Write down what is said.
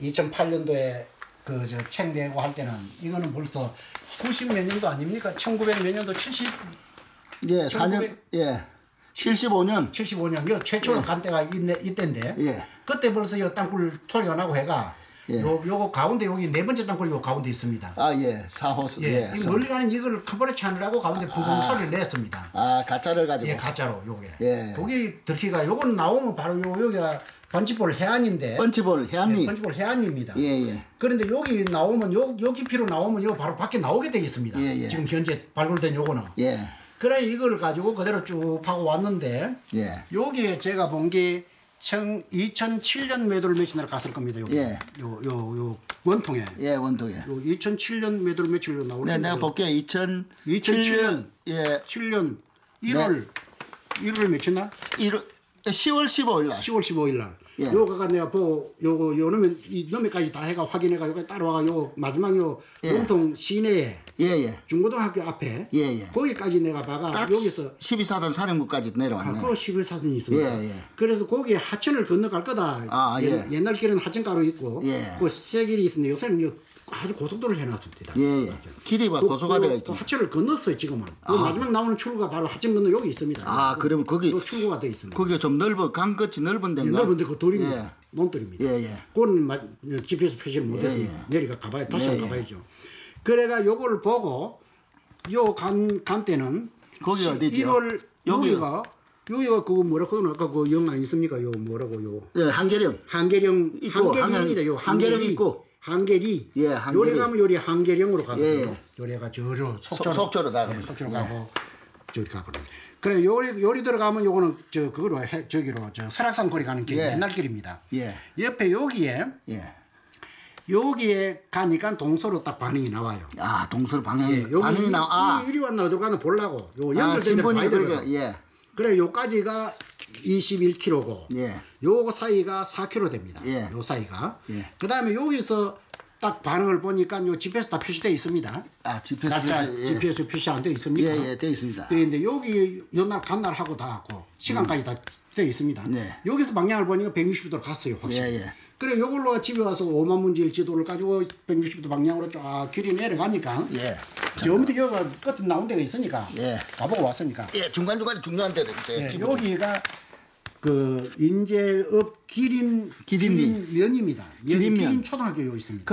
2008년도에 그 저 책 내고 할 때는 이거는 벌써 90 몇 년도 아닙니까? 1900 몇 년도 70 예, 4년 1900 예. 75년 75년 요 최초로 간 때가 이때, 이때인데 예. 그때 벌써 요 땅굴 소리가 나고 해가 예. 요 요거 가운데 여기 네 번째 땅굴이 요 가운데 있습니다. 아, 예. 사호스. 예, 예. 멀리 가는 이걸 커버레 차느라고 가운데 붕붕 소리를 냈습니다. 아, 가짜를 가지고. 예, 가짜로 요게. 예. 거기 들키가 요건 나오면 바로 요 여기가 번지볼 해안인데. 번치볼. 예, 번지볼 해안입니다. 예, 예. 그런데 여기 나오면 요, 요 깊이로 나오면 요 바로 밖에 나오게 되어 있습니다. 예, 예. 지금 현재 발굴된 요거는. 예. 그래 이걸 가지고 그대로 쭉 파고 왔는데 예. 여기에 제가 본 게 2007년 매도를 며칠 갔을 겁니다. 여기. 예. 요, 요, 요 원통에. 예, 원통에. 요 2007년 매도를 며칠로 나오는 네, 내가 볼게요. 2007년 2007년. 예. 7년 1월 1월 며칠 날? 1월 10월 15일 날. 10월 15일 날. 예. 요거가 내가 보고 요거 요 놈에 이 놈에까지 다 해가 확인해가 요거 따라와가 요 마지막 요 예. 원통 시내에 예, 예. 중고등학교 앞에 예, 예. 거기까지 내가 봐가 딱 여기서 12사단 사령부까지 아, 내려왔네. 그 11사진이 있습니다. 예, 예. 그래서 거기 하천을 건너갈 거다. 아, 옛- 예. 옛날 길은 하천가로 있고 예. 그세 길이 있는데 요새는 요 아주 고속도로를 해놨습니다. 예, 예. 길이 막 그- 고소가 그- 되어 그. 하천을 건넜어요 지금은. 요 마지막 나오는 출구가 바로 하천 건너 여기 있습니다. 아, 그러면 거기 요 출구가 되어 있습니다. 거기가 좀 넓어 강 끝이 넓은 데인가? 넓은데 그 돌입니다. 예. 논돌입니다. 예, 예. 마- GPS 표시를 못했습니다. 예, 예. 내려가 가봐야 다시 예, 예. 가봐야죠. 그래가 요걸 보고 요간 간 때는 거기 어디죠? 1월 여기. 여기가 여기가 그거 뭐라고 하나 아까 그 영화 있습니까? 요 뭐라고 요 예, 한계령. 한계령 있고, 한계령입니다. 요 한계령 한계리. 있고. 한계리. 예, 한계리. 요리 가면 요리 한계령으로 가거든요. 예. 요리가 저로 속초로 속초로 가고. 예, 속초로 예. 가고 저기 가거든요. 그래 요리 요리 들어가면 요거는 저 그거로 해, 저기로 저 설악산 거리 가는 길 예. 옛날 길입니다. 예. 옆에 여기에 예. 여기에 가니까 동서로 딱 반응이 나와요. 아, 동서 방향 예, 여기 반응이 이- 나와. 아, 이- 이리 왔나 어디 가나 보려고 요 아, 연결된 데 신분이 봐야 그러게. 되거든. 예. 그래 요까지가 21km고 예. 요거 사이가 4km 됩니다. 예. 요 사이가. 예. 그다음에 여기서 딱 반응을 보니까 요 GPS 다 표시되어 있습니다. 아, GPS 표시, 예. GPS 표시 안 되어 있습니까? 예, 예, 되어 있습니다. 근데 여기 연날 간날 하고 다 하고 시간까지 다 되어 있습니다. 네. 여기서 방향을 보니까 160도로 갔어요, 확실히. 예, 예. 그래 요걸로 집에 와서 5만 문질 지도를 가지고 160도 방향으로 쫙 길이 내려가니까 예. 저부터 여기가 끝에 나온 데가 있으니까 예. 가보고 왔으니까 예, 중간중간 중요한 데도 있죠. 예. 여기가 그 인제읍 기린 기린리. 기린면입니다. 기린면. 기린 초등학교 여기 있습니다.